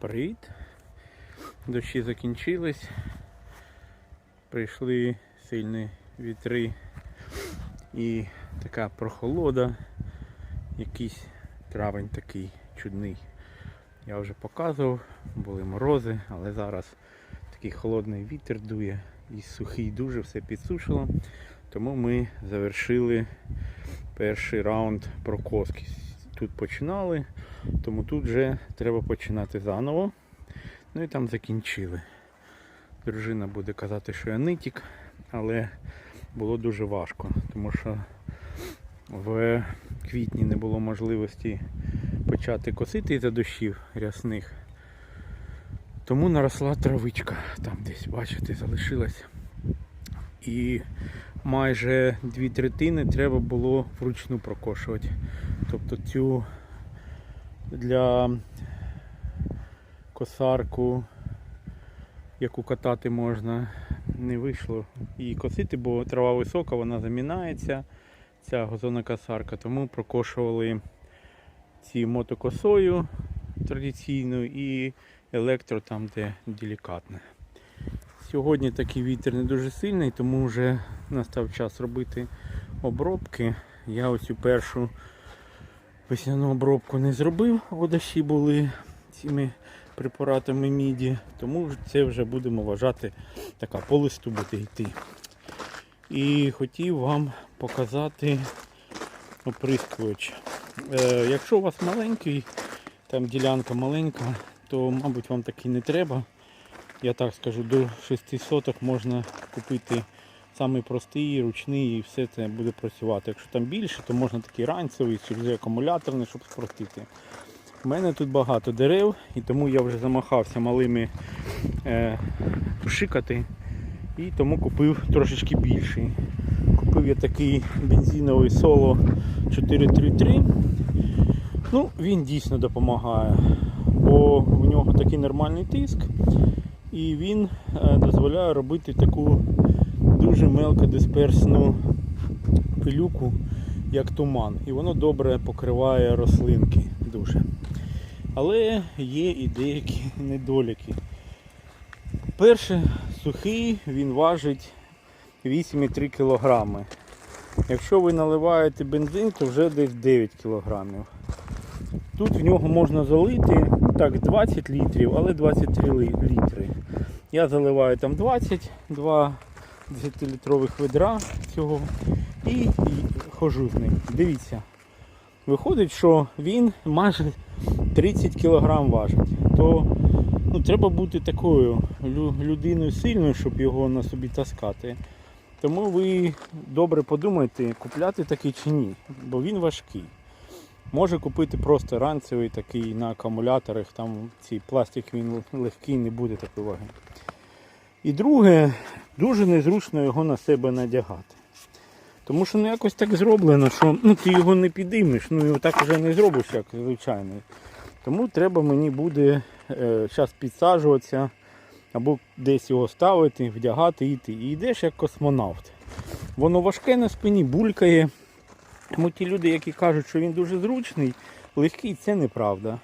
Привіт. Дощі закінчились. Прийшли сильні вітри і така прохолода. Якийсь травень такий чудний. Я вже показував, були морози, але зараз такий холодний вітер дує і сухий дуже все підсушило. Тому ми завершили перший раунд прокоски. Тут починали, тому тут вже треба починати заново. Ну і там закінчили. Дружина буде казати, що я нитік, але було дуже важко, тому що в квітні не було можливості почати косити із-за дощів рясних. Тому наросла травичка там десь, бачите, залишилась. І майже дві третини треба було вручну прокошувати. Тобто цю для косарку, яку катати можна, не вийшло її косити, бо трава висока, вона замінається, ця газонокосарка, тому прокошували ці мотокосою традиційною і електро там, де делікатне. Сьогодні такий вітер не дуже сильний, тому вже настав час робити обробки. Я ось першу весняну обробку не зробив, бо були цими препаратами міді, тому це вже будемо вважати така по листу буде йти. І хотів вам показати оприскувач. Е, якщо у вас маленький, там ділянка маленька, то мабуть вам такий не треба. Я так скажу, до 600 можна купити самий простий, ручний і все це буде працювати. Якщо там більше, то можна такий ранцевий чи акумуляторний, щоб спростити. У мене тут багато дерев і тому я вже замахався малими е, пшикати і тому купив трошечки більший. Купив я такий бензиновий соло 433. Ну, він дійсно допомагає, бо в нього такий нормальний тиск і він е, дозволяє робити таку дуже мелкодисперсну пилюку, як туман. І воно добре покриває рослинки дуже. Але є і деякі недоліки. Перше, сухий, він важить 8,3 кг. Якщо ви наливаєте бензин, то вже десь 9 кг. Тут в нього можна залити так 20 літрів, але 23 літри. Я заливаю там 22 10-літрових ведра цього і, хожу з ним. Дивіться. Виходить, що він майже 30 кг важить. То ну, треба бути такою людиною сильною, щоб його на собі таскати. Тому ви добре подумайте, купляти такий чи ні, бо він важкий. Може купити просто ранцевий такий на акумуляторах, там цей пластик він легкий, не буде такої ваги. І друге, дуже незручно його на себе надягати. Тому що ну якось так зроблено, що ну, ти його не підіймеш, ну його так вже не зробиш, як звичайний. Тому треба мені буде зараз підсаджуватися або десь його ставити, вдягати і йти. І йдеш як космонавт. Воно важке на спині, булькає. Тому ті люди, які кажуть, що він дуже зручний, легкий, це неправда.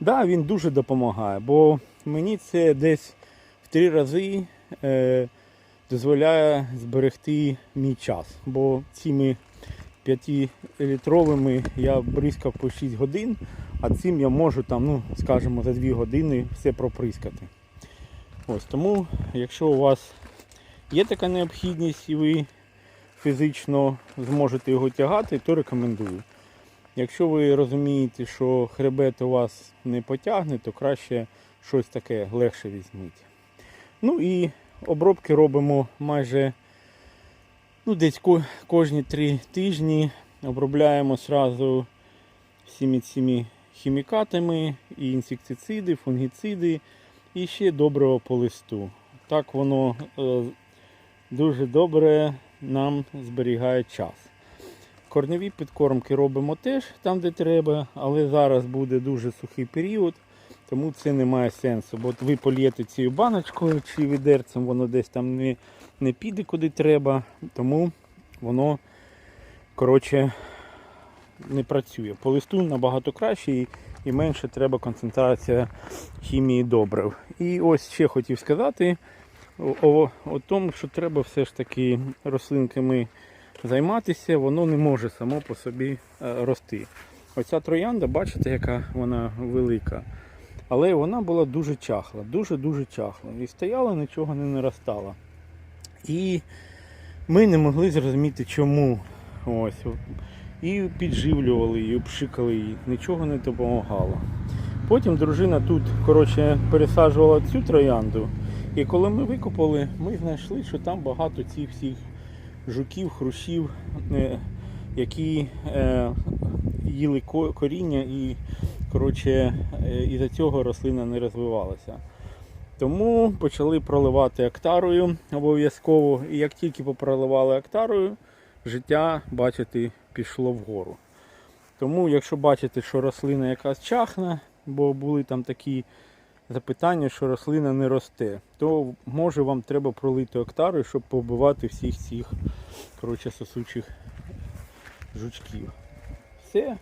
Да, він дуже допомагає, бо мені це десь в три рази е, дозволяє зберегти мій час. Бо цими 5-літровими я бризкав по 6 годин, а цим я можу там, ну, скажімо, за 2 години все проприскати. Ось тому, якщо у вас є така необхідність і ви фізично зможете його тягати, то рекомендую. Якщо ви розумієте, що хребет у вас не потягне, то краще щось таке легше візьміть. Ну і обробки робимо майже ну, десь кожні три тижні. Обробляємо сразу всіми цими хімікатами, і інсектициди, фунгіциди, і ще доброго по листу. Так воно е, дуже добре нам зберігає час. Корневі підкормки робимо теж там, де треба, але зараз буде дуже сухий період, тому це не має сенсу. Бо ви полієте цією баночкою чи відерцем, воно десь там не, не піде куди треба, тому воно коротше, не працює. По листу набагато краще і, і менше треба концентрація хімії добрив. І ось ще хотів сказати о, о, о тому, що треба все ж таки рослинками займатися, воно не може само по собі е, рости. Оця троянда, бачите, яка вона велика. Але вона була дуже чахла, дуже-дуже чахла. І стояла, нічого не наростала. І ми не могли зрозуміти, чому. Ось. І підживлювали її, обшикали її, нічого не допомагало. Потім дружина тут коротше, пересаджувала цю троянду. І коли ми викопали, ми знайшли, що там багато цих всіх жуків, хрущів, е, які е, їли коріння і коротше, е, із-за цього рослина не розвивалася. Тому почали проливати актарою обов'язково. І як тільки попроливали актарою, життя, бачите, пішло вгору. Тому, якщо бачите, що рослина якась чахне, бо були там такі запитання, що рослина не росте, то може вам треба пролити актарою, щоб побивати всіх цих коротше, сосучих жучків. Все,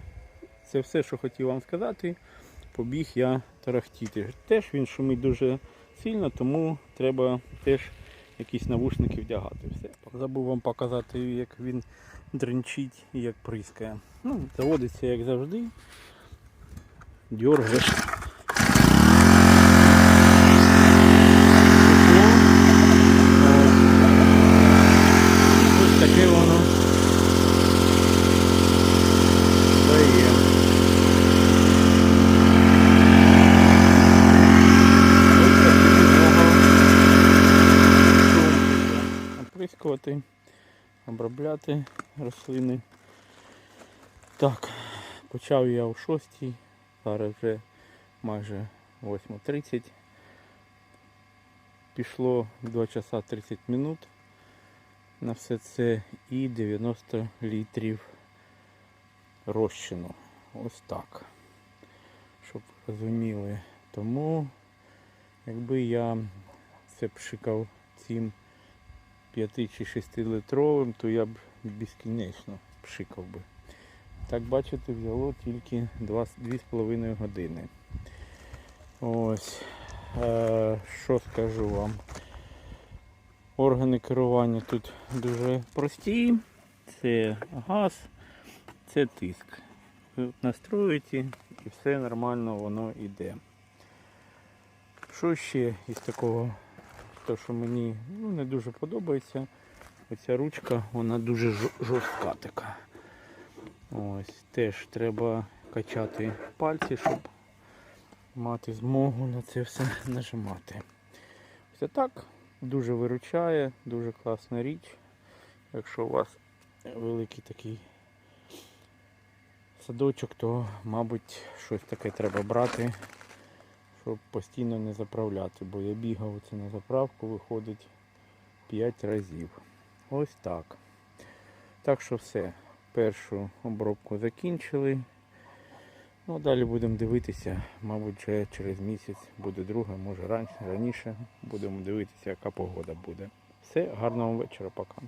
це все, що хотів вам сказати. Побіг я тарахтіти. Теж він шумить дуже сильно, тому треба теж якісь навушники вдягати. Все. Забув вам показати, як він дренчить і як прискає. Ну, заводиться як завжди. Дьоргаєш. Ось таке воно. дає. Ось такі можна оприскувати, обробляти рослини. Так, почав я о 6, зараз вже майже 8.30. Пішло 2 часа 30 минут на все це і 90 літрів розчину. Ось так. Щоб розуміли. Тому якби я це пшикав цим 5 чи 6 литровим, то я б безкінечно пшикав би. Так бачите, взяло тільки 2,5 години. Ось. Е, що скажу вам? Органи керування тут дуже прості. Це газ, це тиск. Ви настроюєте і все нормально воно йде. Що ще із такого, то що мені ну, не дуже подобається, оця ручка, вона дуже жорстка така. Ось, теж треба качати пальці, щоб мати змогу на це все нажимати. Це так, дуже виручає, дуже класна річ. Якщо у вас великий такий садочок, то, мабуть, щось таке треба брати, щоб постійно не заправляти. Бо я бігав оце на заправку, виходить 5 разів. Ось так. Так що все. Першу обробку закінчили. Ну, далі будемо дивитися, мабуть, вже через місяць буде друга, може раніше, раніше. Будемо дивитися, яка погода буде. Все, гарного вечора, пока.